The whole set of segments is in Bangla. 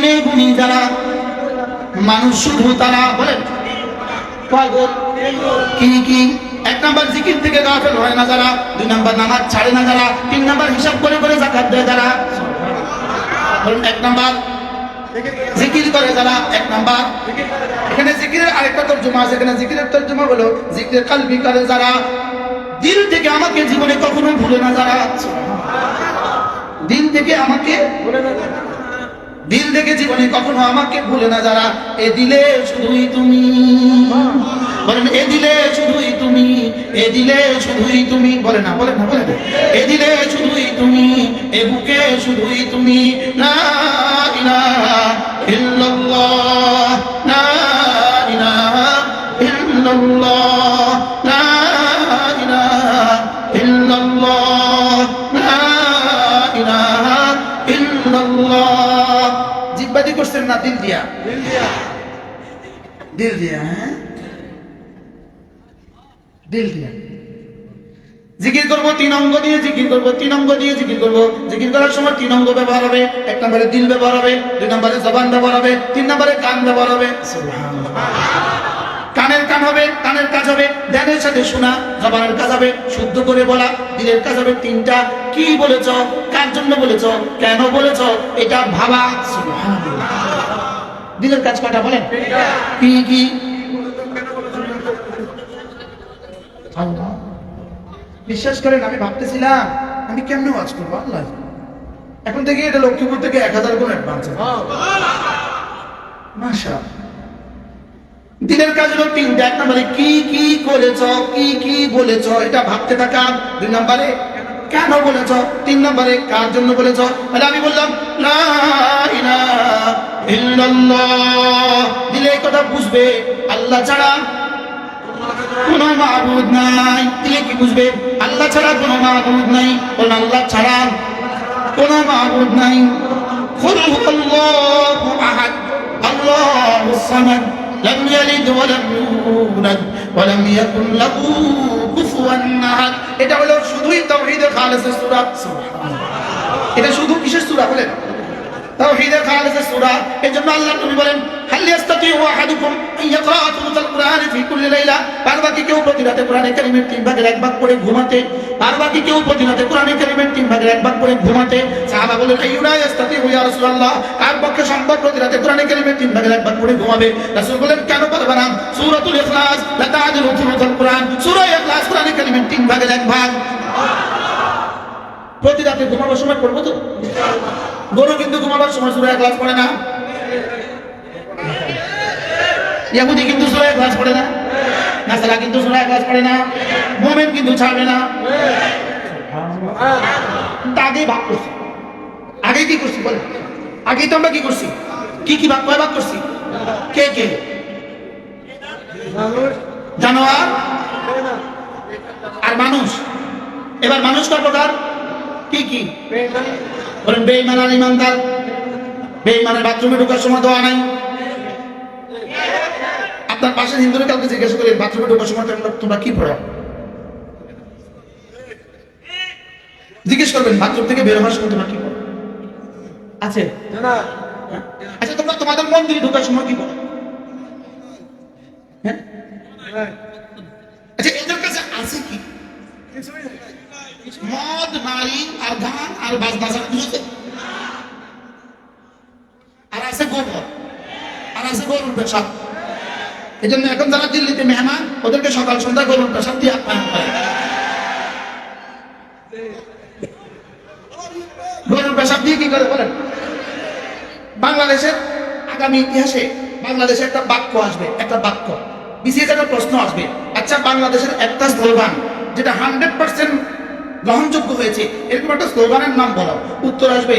গুনে গুনি যারা, মানুষ শুধু তারা বলেন। কি কি? এক নাম্বার জিকির থেকে গাফেল হয় না যারা, দুই নাম্বার নামাজ ছাড়ে না যারা, তিন নাম্বার হিসাব করে করে জাকাত দেয় যারা। এক নাম্বার জিকির করে যারা, এক নাম্বার। এখানে জিকিরের আরেকটা তর্জমা আছে, এখানে জিকিরের তর্জমা হলো জিকিরের কালবি করে যারা, দিল থেকে আমাকে জীবনে কখনো ভুলে না যারা। দিল থেকে আমাকে দিল থেকে জীবনে কখনো আমাকে ভুলে না যারা, এ দিলে শুধুই তুমি। বলেন, এ দিলে শুধুই তুমি। এ দিলে শুধুই তুমি। বলে না বলে না বলে না। এ দিলে শুধুই তুমি। এ বুকে শুধুই তুমি। না ইলাহা ইল্লাল্লাহ। না ইলাহা ইল্লাল্লাহ। জিব্বাদি করছেন না দিল দিয়া? দিল দিয়া। হ্যাঁ? দিল দিয়া। জিকির করব তিন অঙ্গ দিয়ে জিকির করব তিন অঙ্গ দিয়ে জিকির করব। জিকির করার সময় তিন অঙ্গ ব্যবহার হবে। এক নম্বরে দিল ব্যবহার হবে দুই নম্বরে জবান ব্যবহার হবে তিন নম্বরে কান ব্যবহার হবে। কানের কান হবে কানের কাজ হবে। ধ্যানের সাথে শোনা জবানের কাজ হবে শুদ্ধ করে বলা দিলের কাজ হবে তিনটা। কি বলেছ? কার জন্য বলেছ? কেন বলেছ? এটা ভাবা। সুবহানাল্লাহ। দিলের কাজ কটা বলেন? কি কি বিশ্বাস করেন, আমি ভাবতেছিলাম, আমি কেমনে ওয়াজ করব? আল্লাহ। এখন থেকে এটা লক্ষ্মীপুর থেকে এক হাজার গুণ অ্যাডভান্স দিনের কাজ হলো তিনটা এক নম্বরে কি কি করেছ, কি কি বলেছ, এটা ভাবতে থাকা। দুই নম্বরে কেন বলেছ, তিন নম্বরে কার জন্য বলেছ? তাহলে আমি বললাম ইল্লাল্লাহ দিলে এই কথা বুঝবে আল্লাহ ছাড়া কোন মাহবুদ নাই দিলে কি বুঝবে আল্লাহ ছাড়া কোনো মাহবুদ নাই বলুন আল্লাহ ছাড়া কোনো মাহবুদ নাই قل هو الله احد الله الصمد لم يلد ولم يولد ولم يكن له كفوا احد এটা হলো শুধুই তাওহীদের খালেসের সূরা সুবহানাল্লাহ এটা শুধু কিসের সূরা বলেন খালেসের সূরা। এজন্য আল্লাহ নবী বলেন কেউ প্রতি রাতে কোরআনে কারীমের ঘুমাতে। পারবা কেউ প্রতি রাতে কোরআনে কারীমের তিন ভাগের এক ঘুমাতে। সাহাবা বলেন, আইয়ুনা ইয়াস্তাতিউ ইয়া রাসূলুল্লাহ? কার পক্ষে সম্ভব প্রতি রাতে কোরআনে কারীমের তিন ভাগের করে ঘুমাবে? রাসূল বলেন, কেন পারবা না? সূরাতুল ইখলাস, লা তা'দিলু সুরাতুল কুরআন। সূরা ইখলাস কোরআনে কারীমের তিন ভাগের ভাগ। প্রতি রাতে ঘুমাবার সময় পড়ব তো? গরু কিন্তু ঘুমাবার সময় সুরা ক্লাস পড়ে না। ইয়াহুদি কিন্তু সুরা ক্লাস পড়ে না। নাসারা কিন্তু সুরা ক্লাস পড়ে না। মোমেন কিন্তু ছাড়বে না। তা আগেই ভাগ করছি। আগে কি করছি বলে আগেই তো আমরা কি করছি? কি কি ভাগ কয় ভাগ করছি? কে কে? জানোয়ার আর মানুষ। এবার মানুষ কয় প্রকার? কি কি? বলেন, বেইমান আর ইমানদার। বেইমানের বাথরুমে ঢোকার সময় দোয়া নাই। আপনার পাশে হিন্দুরে কাউকে জিজ্ঞেস করেন বাথরুমে ঢোকার সময় তোমরা- কি পড়ো? জিজ্ঞেস করবেন বাথরুম থেকে বের হওয়ার সময় তোমরা কি পড়ো? আছে? আচ্ছা তোমরা তোমাদের মন্দিরে ঢোকার সময় কি পড়ো? হ্যাঁ আচ্ছা এদের কাছে আছে কি মদ নারী আর গান আর বাজনা ছাড়া কিছু আর আছে গোবর। আর আছে গরুর পেশাব। এই জন্য এখন যারা দিল্লিতে মেহমান, ওদেরকে সকাল সন্ধ্যা গরুর পেশাব দিয়ে আপ্যায়ন করে। গরুর পেশাব দিয়ে কি করে বলেন? বাংলাদেশের আগামী ইতিহাসে বাংলাদেশে একটা বাক্য আসবে, একটা বাক্য। বিসিএস একটা প্রশ্ন আসবে আচ্ছা বাংলাদেশের একটা স্লোগান, যেটা হান্ড্রেড পার্সেন্ট গ্রহণযোগ্য হয়েছে। এরকম একটা স্লোগানের নাম বলো। উত্তর আসবে,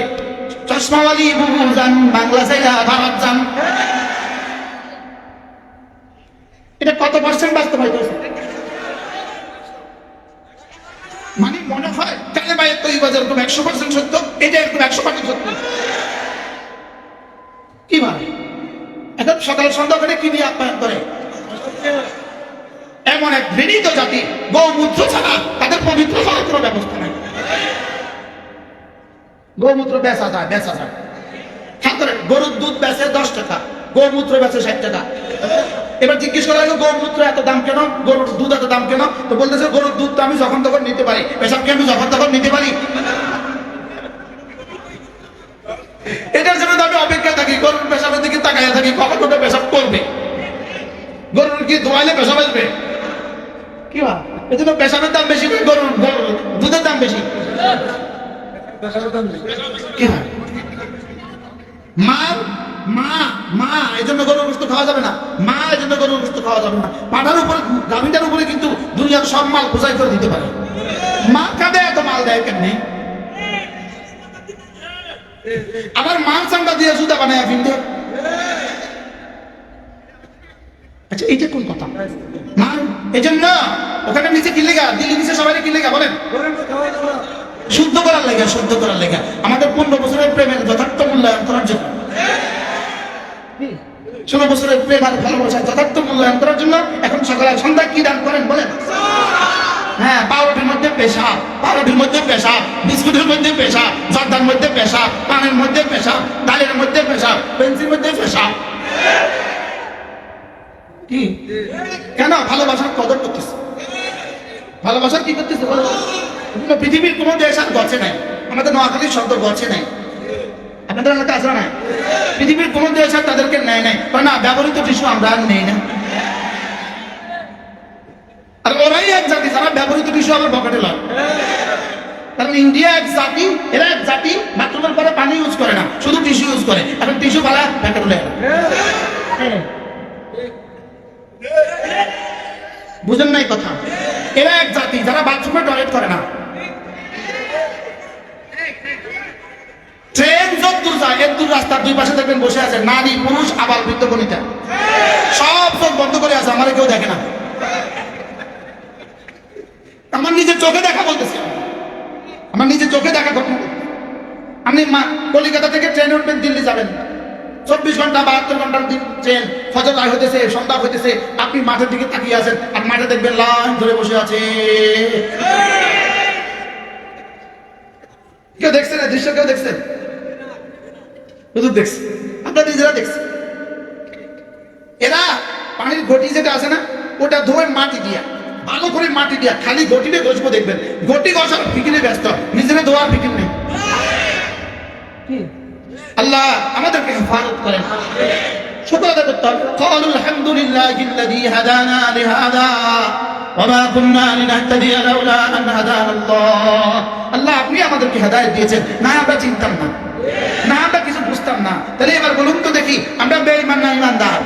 চশমাওয়ালি বুবু যান বাংলা চাইলা ভারত যান এটা কত পার্সেন্ট বাস্তবায়িত হয়েছে? মানে মনে হয় কালে বাইয়ের তৈরি বাজার এরকম একশো পার্সেন্ট সত্য? এটা এরকম একশো পার্সেন্ট সত্য? কি মানে এখন সকাল সন্ধ্যা করে কি দিয়ে আপ্যায়ন করে? এমন এক ঘৃণিত জাতি, গৌমূত্র ছাড়া তাদের পবিত্র হওয়ার কোনো ব্যবস্থা নাই। গৌমূত্র বেচা যায় বেচা যায়। গরুর দুধ বেচে দশ টাকা বেচে ষাট টাকা। এবার জিজ্ঞেস করা হলো এত দাম কেন? গরুর দুধ এত দাম কেন? তো বলতেছে, গরুর দুধ আমি যখন তখন নিতে পারি। পেশাব কেন যখন তখন নিতে পারি? এটার জন্য আমি অপেক্ষা থাকি, গরুর পেশাবের দিকে তাকাইয়া থাকি, কখন ওটা পেশাব করবে? গরুর কি ধোয়াইলে পেশাব আসবে? কি এই পেশাবের দাম বেশি গরুর গরুর দুধের দাম বেশি। কি হয়? মা মা মা এই জন্য গরুর গোস্ত খাওয়া যাবে না। মা এই জন্য গরুর গোস্ত খাওয়া যাবে না। পাঠার উপরে গাভিটার উপরে কিন্তু দুনিয়ার সব মাল বোঝাই করে দিতে পারে। মা কাঁদে এত মাল দেয় কেমনি? আবার মাল চাঙ্গা দিয়ে জুতা বানায় ফিনতে আচ্ছা এইটা কোন কথা? এই জন্য ওখানে নিচে কি লেগা? দিল্লি নিচে সবাই কি লেগা বলেন? শুদ্ধ করার লেগা শুদ্ধ করার লেগা। আমাদের পনেরো বছরের প্রেমের যথার্থ মূল্যায়ন করার জন্য। ষোলো বছরের প্রেম আর ভালোবাসার যথার্থ মূল্যায়ন করার জন্য এখন সকালে সন্ধ্যা কি দান করেন বলেন? হ্যাঁ পাউরুটির মধ্যে পেশা পাউরুটির মধ্যে পেশাব বিস্কুটের মধ্যে পেশা জর্দার মধ্যে পেশা পানের মধ্যে পেশা ডালের মধ্যে পেশাব পেন্সির মধ্যে কি? কেন? ভালোবাসার কদর করতেছে। ভালোবাসার কি করতেছে পৃথিবীর কোনো দেশ আর গছে নাই। আমাদের নোয়াখালীর শব্দ গছে নাই। আপনাদের এলাকা আছে না পৃথিবীর কোনো দেশ আর তাদেরকে নেয় নাই। কারণ না, ব্যবহৃত টিস্যু আমরা আর নেই না। আর ওরাই এক জাতি, যারা ব্যবহৃত টিস্যু আবার পকেটে লয়। কারণ ইন্ডিয়া এক জাতি, এরা এক জাতি, বাথরুমের পরে পানি ইউজ করে না, শুধু টিস্যু ইউজ করে। এখন টিস্যু পালা প্যাকেট লয় বুঝেন নাই কথা। এরা এক জাতি, যারা বাথরুমে টয়লেট করে না। ট্রেন যত দূর যায় এর দূর রাস্তার দুই পাশে দেখবেন বসে আছে নারী, পুরুষ আবার বৃদ্ধ বনিতা সব চোখ বন্ধ করে আছে, আমার কেউ দেখে না। আমার নিজের চোখে দেখা বলতেছে। আমার নিজের চোখে দেখা আপনি কলিকাতা থেকে ট্রেনে উঠবেন, দিল্লি যাবেন। চব্বিশ ঘণ্টা, বাহাত্তর ঘণ্টার দিন ট্রেন ফজর রায় হইতেছে, সন্ধ্যা হইতেছে, আপনি মাঠের দিকে তাকিয়ে আছেন, আর মাঠে দেখবেন লাইন ধরে বসে আছে। কেউ দেখছেন এই দৃশ্য কেউ দেখছেন শুধু দেখছে। আপনারা নিজেরা এরা পানির ঘটি যেটা আছে না, ওটা ধোয় মাটি দিয়া, ভালো করে মাটি দিয়া, খালি ঘটিতে ঘষবো দেখবেন। ঘটি ঘষার ফিকিরে ব্যস্ত, নিজেরা ধোয়ার ফিকির নেই। আল্লাহ আমাদেরকে হেফাজত করেন শুকর আদায় করতে হবে قالوا الحمد لله الذي هدانا لهذا وما كنا لنهتدي لولا ان هدانا الله আল্লাহ আপনি আমাদেরকে হেদায়েত দিয়েছেন না আমরা চিনতাম না না আমরা কিছু বুঝতাম না তাহলে এবার বলুন তো দেখি আমরা বেঈমান না ইমানদার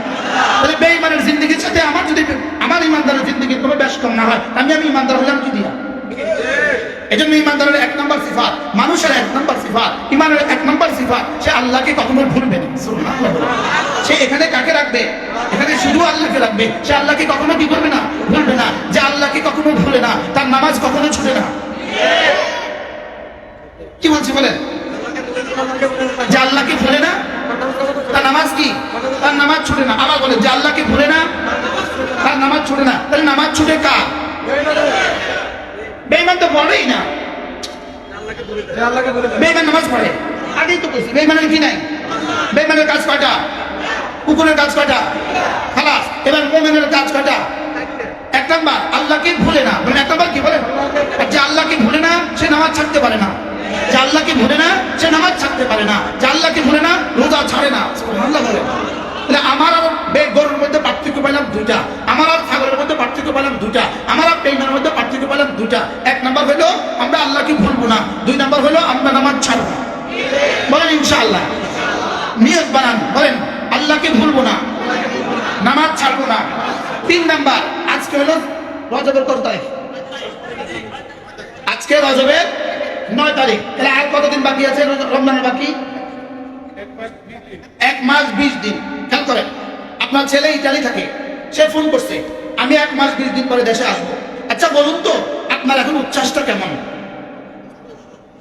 তাহলে বেঈমানের জিন্দগির সাথে আমার যদি আমার ইমানদারের জিন্দগির কোনো বেশ কম না হয় আমি আমি ইমানদার হলাম কি দিয়া এই জন্য ইমানদারের এক নম্বর সিফাত, মানুষের এক নম্বর সিফাত, ইমানের এক নম্বর সিফাত, সে আল্লাহকে কখনো ভুলবে না। সে এখানে কাকে রাখবে? এখানে শুধু আল্লাহকে রাখবে। সে আল্লাহকে কখনো কি করবে না? ভুলবে না। যে আল্লাহকে কখনো ভুলে না, তার নামাজ কখনো ছুটে না। কি বলছি বলেন? যে আল্লাহকে ভুলে না, তার নামাজ কি? তার নামাজ ছুটে না। আবার বলে যে আল্লাহকে ভুলে না, তার নামাজ ছুটে না। তাহলে নামাজ ছুটে কার? বেঈমান তো পড়েই না। বেঈমান নামাজ পড়ে। আগেই তো বলছি বেঈমানের কি নাই। বেঈমানের কাজ কয়টা? কুকুরের কাজ কয়টা? খালাস। এবার মোমেনের কাজ কয়টা? এক নাম্বার আল্লাহকে ভুলে না। মানে এক নাম্বার কি বলে যে আল্লাহকে ভুলে না সে নামাজ ছাড়তে পারে না। যে আল্লাহকে ভুলে না সে নামাজ ছাড়তে পারে না। যে আল্লাহকে ভুলে না রোজা ছাড়ে না। আল্লাহ বলে তাহলে আমার আর বে- গরুর মধ্যে পার্থক্য পাইলাম দুটা আমার আর দুটা এক নাম্বার হলো, আমরা আল্লাহকে ভুলবো না। দুই নাম্বার হলো, আমরা নামাজ ছাড়বো। বলেন ইনশাআল্লাহ। নিয়ত বানান বলেন, আল্লাহকে ভুলবো না। নামাজ ছাড়বো না। তিন নাম্বার, আজকে হলো রজবের কত তারিখ? আজকে রজবের নয় তারিখ। তাহলে আর কতদিন বাকি আছে? রমজানের বাকি? এক মাস বিশ দিন। খেয়াল করেন, আপনার ছেলে ইটালি থাকে। সে ফোন করছে, আমি এক মাস বিশ দিন পরে দেশে আসব। আচ্ছা বলুন তো আপনার এখন উচ্ছ্বাসটা কেমন?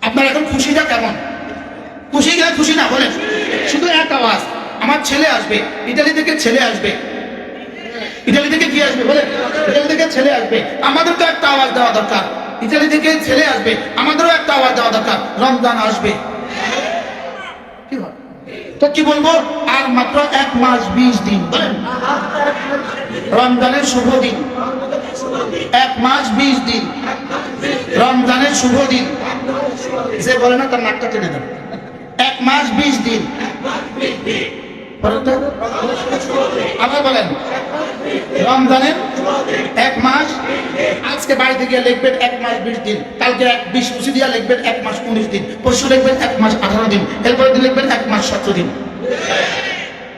আপনার এখন খুশিটা কেমন? খুশি গেলে খুশি না, বলেন। শুধু এক আওয়াজ, আমার ছেলে আসবে ইটালি থেকে ছেলে আসবে। ইটালি থেকে কি আসবে, বলেন? ইটালি থেকে ছেলে আসবে আমাদের তো একটা আওয়াজ দেওয়া দরকার। ইটালি থেকে ছেলে আসবে, আমাদেরও একটা আওয়াজ দেওয়া দরকার, রমজান আসবে। তো কি বলব? আর মাত্র এক মাস বিশ দিন, বলেন। রমজানের শুভ দিন। এক মাস বিশ দিন। রমজানের শুভ দিন। যে বলে না, তার নাকটা টেনে দেন এক মাস বিশ দিন। আবার বলেন। রমজানের এক মাস, আজকে বাড়িতে গিয়ে লিখবেন এক মাস বিশ দিন। কালকে এক বিশ পঁচিশ দিয়া লিখবেন এক মাস উনিশ দিন। পরশু লিখবেন এক মাস আঠারো দিন। এরপরে দিন লিখবেন এক মাস সতেরো দিন।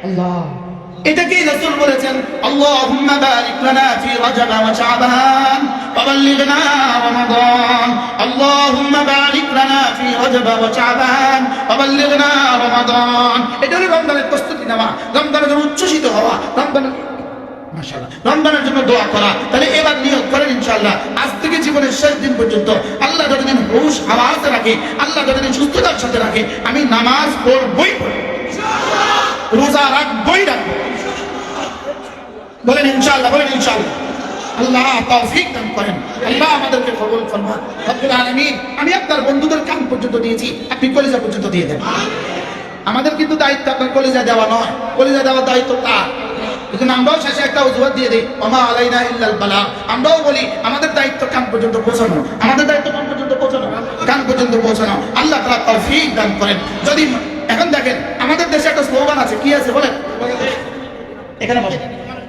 আল্লাহ। এটাকেই রাসূল বলেছেন, আল্লাহুম্মা বারিক লানা ফি রজব ওয়া শাবান ওয়া বাল্লিগনা রমাদান আল্লাহুম্মা বারিক লানা ফি রজব ওয়া শাবান ওয়া বাল্লিগনা রমাদান এটা হলো রমজানের প্রস্তুতি নেওয়া, রমজানের জন্য উচ্ছ্বসিত হওয়া, রমজানের মাশাআল্লাহ, রমজানের জন্য দোয়া করা। তাহলে এবার নিয়ত করেন ইনশাআল্লাহ। আজ থেকে জীবনের শেষ দিন পর্যন্ত আল্লাহ যতদিন হুশ, আওয়াজে রাখে, আল্লাহ যতদিন সুস্থতার সাথে রাখে, আমি নামাজ পড়বই পড়ব রোজা রাখবই রাখব বলেন ইনশাআল্লাহ বলেন ইনশাআল্লাহ। আল্লাহ তৌফিক দান করেন। আল্লাহ আমাদেরকে কবুল ফরমান রব্বুল আলামিন, আমি আপনার বন্ধুদের কান পর্যন্ত দিয়েছি, আপনি কলেজা পর্যন্ত দিয়ে দেন। আমাদের কিন্তু দায়িত্ব আপনার কলেজা দেওয়া নয়। কলেজা দেওয়ার দায়িত্ব তার কিন্তু আমরাও শেষে একটা অজুহাত দিয়ে দিই, ওমা আলাইনা ইল্লাল বালা আমরাও বলি, আমাদের দায়িত্ব কান পর্যন্ত পৌঁছানো। আমাদের দায়িত্ব কান পর্যন্ত পৌঁছানো। কান পর্যন্ত পৌঁছানো। আল্লাহ তাআলা তৌফিক দান করেন। যদি, এখন দেখেন, আমাদের দেশে একটা স্লোগান আছে, কি আছে বলেন? এখানে বসে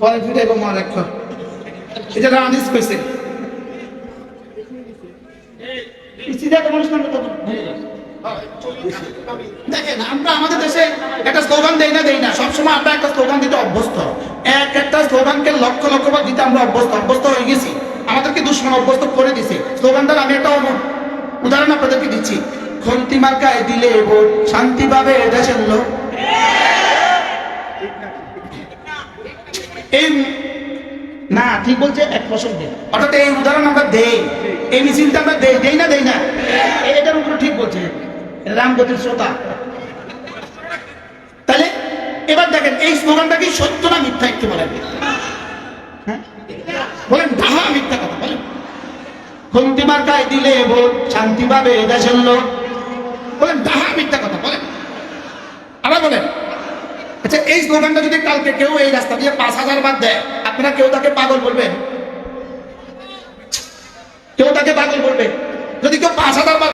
পরে ফিরে এবং মনে রাখো এটা রানিস কইছে দেখেন, আমরা আমাদের দেশে একটা স্লোগান দেই না দেই না। সবসময় আমরা একটা স্লোগান দিতে অভ্যস্ত। এক একটা স্লোগানকে লক্ষ লক্ষ বার দিতে আমরা অভ্যস্ত। অভ্যস্ত হয়ে গেছি। আমাদেরকে দুশ্মন অভ্যস্ত করে দিছে। স্লোগানটার আমি একটা উদাহরণ- আপনাদেরকে দিচ্ছি। খন্তি মার্কায় দিলে ভোট শান্তি পাবে দেশের লোক। এই না, ঠিক বলছে এক ফসল দেয় অর্থাৎ এই উদাহরণ আমরা দেই। এই মিছিলটা আমরা দেই দেই না দেই না? এটার উপরে ঠিক বলছে। রামগতির শ্রোতা। তাহলে এবার দেখেন, এই স্লোগানটা কি সত্য না মিথ্যা একটু বলেন হ্যাঁ? বলেন ডাহা মিথ্যা কথা, বলেন। খন্তি মার্কায় দিলে ভোট শান্তি পাবে দেশের লোক বলেন ডাহা মিথ্যা কথা বলেন আবার বলেন আচ্ছা এই স্লোগানটা যদি কালকে কেউ এই রাস্তা দিয়ে পাঁচ হাজার বার দেয়, আপনারা কেউ তাকে পাগল বলবেন? কেউ তাকে পাগল বলবে? যদি কেউ পাঁচ হাজার বার